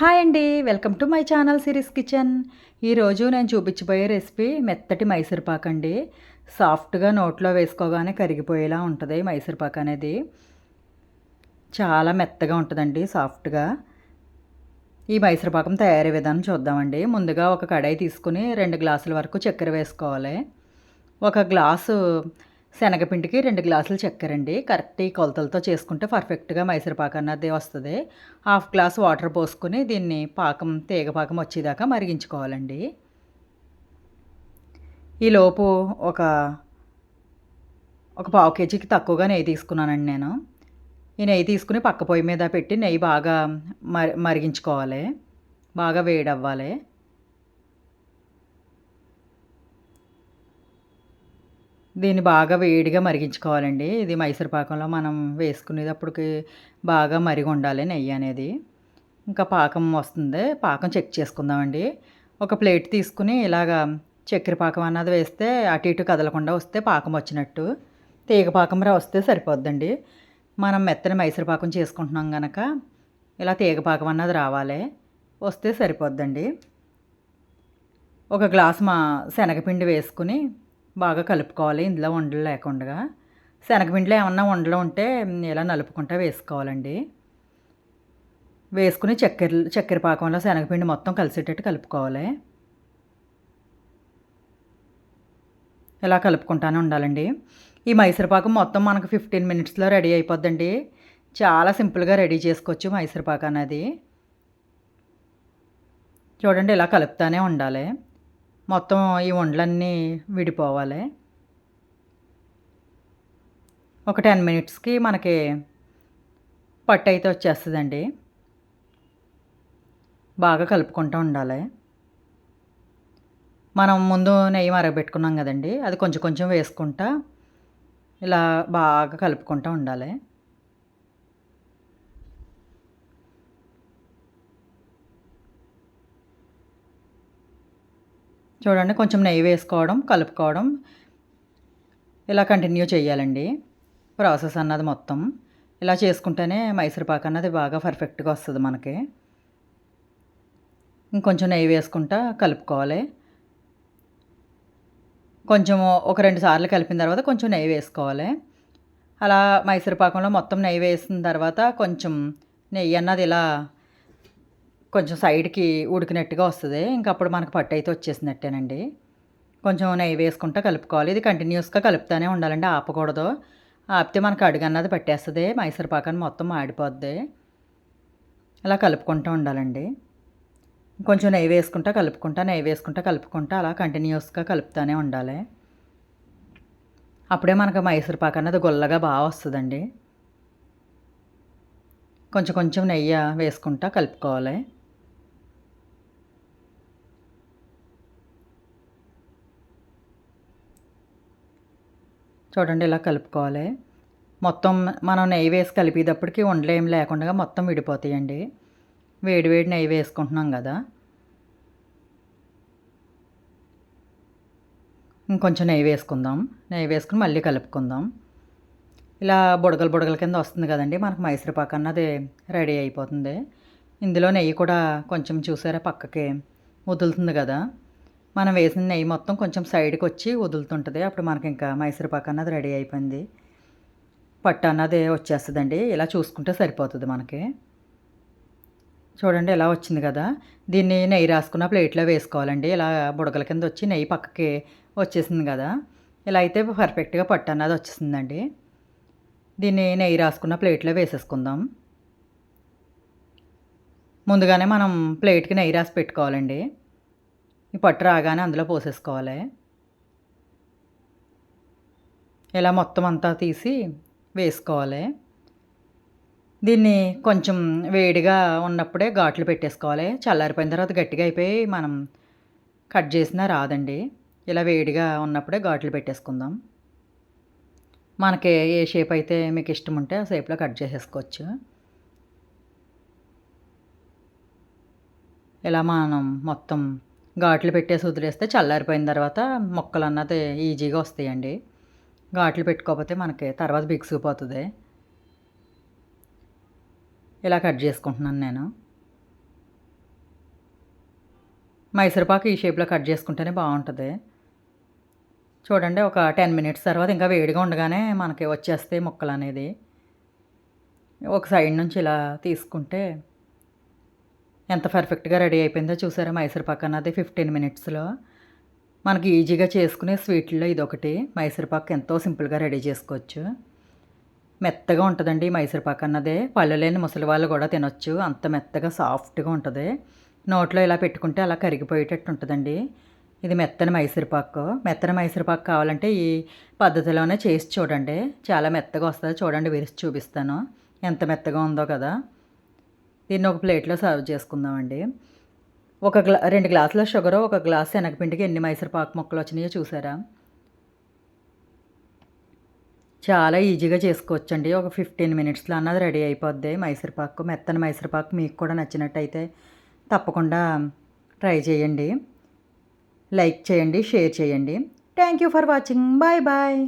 Hi అండి welcome to my channel series kitchen. ఈరోజు నేను చూపించబోయే రెసిపీ మెత్తటి మైసూర్పాక్ అండి. సాఫ్ట్గా నోట్లో వేసుకోగానే కరిగిపోయేలా ఉంటుంది మైసూర్పాక్ అనేది. చాలా మెత్తగా ఉంటుందండి సాఫ్ట్గా. ఈ మైసూర్పాకం తయారీ విధానం చూద్దామండి. ముందుగా ఒక కడాయి తీసుకుని రెండు గ్లాసుల వరకు చక్కెర వేసుకోవాలి. ఒక గ్లాసు శనగపిండికి రెండు గ్లాసులు చక్కెరండి. కరెక్ట్ ఈ కొలతలతో చేసుకుంటే పర్ఫెక్ట్గా మైసూరుపాక అన్నది వస్తుంది. హాఫ్ గ్లాస్ వాటర్ పోసుకుని దీన్ని పాకం తీగ పాకం వచ్చేదాకా మరిగించుకోవాలండి. ఈలోపు ఒక ఒక పావు కేజీకి తక్కువగా నెయ్యి తీసుకున్నానండి నేను. ఈ నెయ్యి తీసుకుని పక్క పొయ్యి మీద పెట్టి నెయ్యి బాగా మరి మరిగించుకోవాలి. బాగా వేడవ్వాలి. దీన్ని బాగా వేడిగా మరిగించుకోవాలండి. ఇది మైసూర్ పాకంలో మనం వేసుకునేటప్పటికి బాగా మరిగి ఉండాలి నెయ్యి అనేది. ఇంకా పాకం వస్తుంది. పాకం చెక్ చేసుకుందామండి. ఒక ప్లేట్ తీసుకుని ఇలాగా చక్కెర పాకం అన్నది వేస్తే అటు ఇటు కదలకుండా వస్తే పాకం వచ్చినట్టు. తీగ పాకం రా వస్తే సరిపోద్దండి. మనం మెత్తని మైసూర్ పాకం చేసుకుంటున్నాం కనుక ఇలా తీగ పాకం అన్నది రావాలి. వస్తే సరిపోద్దండి. ఒక గ్లాస్ మా శనగపిండి వేసుకుని బాగా కలుపుకోవాలి. ఇందులో వండలు లేకుండా శనగపిండిలో ఏమన్నా ఉండలు ఉంటే ఇలా నలుపుకుంటా వేసుకోవాలండి. వేసుకుని చక్కెర చక్కెర పాకంలో శనగపిండి మొత్తం కలిసేటట్టు కలుపుకోవాలి. ఇలా కలుపుకుంటానే ఉండాలండి. ఈ మైసూరుపాకం మొత్తం మనకు ఫిఫ్టీన్ మినిట్స్లో రెడీ అయిపోద్దండి. చాలా సింపుల్గా రెడీ చేసుకోవచ్చు మైసూరుపాకం అనేది. చూడండి ఇలా కలుపుతానే ఉండాలి. మొత్తం ఈ ఉండలన్నీ విడిపోవాలి. ఒక టెన్ మినిట్స్కి మనకి పట్టు అయితే వచ్చేస్తుందండి. బాగా కలుపుకుంటూ ఉండాలి. మనం ముందు నెయ్యి మరగబెట్టుకున్నాం కదండి అది కొంచెం కొంచెం వేసుకుంటా ఇలా బాగా కలుపుకుంటూ ఉండాలి. చూడండి కొంచెం నెయ్యి వేసుకోవడం కలుపుకోవడం. ఇలా కంటిన్యూ చేయాలండి. ప్రాసెస్ అన్నది మొత్తం. ఇలా చేసుకుంటేనే మైసూర్పాక్ అన్నది బాగా పర్ఫెక్ట్గా వస్తుంది మనకి. ఇంకొంచెం నెయ్యి వేసుకుంటా కలుపుకోవాలి. కొంచెం ఒక రెండు సార్లు కలిపిన తర్వాత కొంచెం నెయ్యి వేసుకోవాలి. అలా మైసూర్పాకంలో మొత్తం నెయ్యి వేసిన తర్వాత కొంచెం నెయ్యి అన్నది ఇలా కొంచెం సైడ్కి ఉడికినట్టుగా వస్తుంది. ఇంకా అప్పుడు మనకు పట్టు అయితే వచ్చేసినట్టేనండి. కొంచెం నెయ్యి వేసుకుంటా కలుపుకోవాలి. ఇది కంటిన్యూస్గా కలుపుతూనే ఉండాలండి. ఆపకూడదు. ఆపితే మనకు అడుగు అన్నది పట్టేస్తుంది. మైసూర్ మొత్తం మాడిపోద్ది. అలా కలుపుకుంటూ ఉండాలండి. కొంచెం నెయ్యి వేసుకుంటా కలుపుకుంటా నెయ్యి వేసుకుంటా కలుపుకుంటా అలా కంటిన్యూస్గా కలుపుతూనే ఉండాలి. అప్పుడే మనకు మైసూర్ పాక అన్నది గుల్లగా బాగా వస్తుందండి. కొంచెం కొంచెం నెయ్యి వేసుకుంటా కలుపుకోవాలి. చూడండి ఇలా కలుపుకోవాలి. మొత్తం మనం నెయ్యి వేసి కలిపేటప్పటికి ఉండలు ఏం లేకుండా మొత్తం విడిపోతాయండి. వేడి వేడి నెయ్యి వేసుకుంటున్నాం కదా. ఇంకొంచెం నెయ్యి వేసుకుందాం. నెయ్యి వేసుకుని మళ్ళీ కలుపుకుందాం. ఇలా బుడగలు బుడగల కింద వస్తుంది కదండి. మనకు మైసూరుపాకు అన్నది రెడీ అయిపోతుంది. ఇందులో నెయ్యి కూడా కొంచెం చూసారా పక్కకి వదులుతుంది కదా. మనం వేసిన నెయ్యి మొత్తం కొంచెం సైడ్కి వచ్చి వదులుతుంటుంది. అప్పుడు మనకి ఇంకా మైసూరుపాకు అన్నది రెడీ అయిపోయింది. పట్టు అన్నది వచ్చేస్తుందండి. ఇలా చూసుకుంటే సరిపోతుంది మనకి. చూడండి ఇలా వచ్చింది కదా. దీన్ని నెయ్యి రాసుకున్న ప్లేట్లో వేసుకోవాలండి. ఇలా బుడగల కింద వచ్చి నెయ్యి పక్కకి వచ్చేసింది కదా. ఇలా అయితే పర్ఫెక్ట్గా పట్టు అన్నది వచ్చేసిందండి. దీన్ని నెయ్యి రాసుకున్న ప్లేట్లో వేసేసుకుందాం. ముందుగానే మనం ప్లేట్కి నెయ్యి రాసి పెట్టుకోవాలండి. ఈ పట్టు రాగానే అందులో పోసేసుకోవాలి. ఇలా మొత్తం అంతా తీసి వేసుకోవాలి. దీన్ని కొంచెం వేడిగా ఉన్నప్పుడే ఘాట్లు పెట్టేసుకోవాలి. చల్లారిపోయిన తర్వాత గట్టిగా అయిపోయి మనం కట్ చేసినా రాదండి. ఇలా వేడిగా ఉన్నప్పుడే ఘాట్లు పెట్టేసుకుందాం. మనకి ఏ షేప్ అయితే మీకు ఇష్టం ఉంటే ఆ షేప్లో కట్ చేసేసుకోవచ్చు. ఇలా మనం మొత్తం ఘాట్లు పెట్టేసి వదిలేస్తే చల్లారిపోయిన తర్వాత మొక్కలు అన్నది ఈజీగా వస్తాయండి. ఘాట్లు పెట్టుకోకపోతే మనకి తర్వాత బిగుసిపోతుంది ఇలా కట్ చేసుకుంటున్నాను నేను. మైసూర్పాకు ఈ షేప్లో కట్ చేసుకుంటేనే బాగుంటుంది. చూడండి ఒక టెన్ మినిట్స్ తర్వాత ఇంకా వేడిగా ఉండగానే మనకి వచ్చేస్తాయి ముక్కలు అనేది ఒక సైడ్ నుంచి ఇలా తీసుకుంటే ఎంత పర్ఫెక్ట్గా రెడీ అయిపోయిందో చూసారా మైసూర్ పాక్ అన్నది ఫిఫ్టీన్ మినిట్స్లో మనకి ఈజీగా చేసుకునే స్వీట్లో ఇది ఒకటి మైసూర్పాకు ఎంతో సింపుల్గా రెడీ చేసుకోవచ్చు. మెత్తగా ఉంటుందండి మైసూర్పాకు అన్నదే. పళ్ళు లేని ముసలి వాళ్ళు కూడా తినొచ్చు. అంత మెత్తగా సాఫ్ట్గా ఉంటుంది. నోట్లో ఇలా పెట్టుకుంటే అలా కరిగిపోయేటట్టు ఉంటుందండి. ఇది మెత్తని మైసూర్పాకు మెత్తని మైసూర్పాకు కావాలంటే ఈ పద్ధతిలోనే చేసి చూడండి. చాలా మెత్తగా వస్తుంది. చూడండి విరిచి చూపిస్తాను. ఎంత మెత్తగా ఉందో కదా. దీన్ని ఒక ప్లేట్లో సర్వ్ చేసుకుందామండి. ఒక గ్లా రెండు గ్లాసుల షుగర్ ఒక గ్లాస్ శనగపిండికి ఎన్ని మైసూర్పాకు ముక్కలు వచ్చినాయో చూసారా? చాలా ఈజీగా చేసుకోవచ్చండి. ఒక ఫిఫ్టీన్ మినిట్స్లో అన్నది రెడీ అయిపోద్ది. మైసూర్పాకు మెత్తని మైసూర్పాకు మీకు కూడా నచ్చినట్టయితే తప్పకుండా ట్రై చేయండి. లైక్ చేయండి షేర్ చేయండి. Thank you for watching. Bye bye.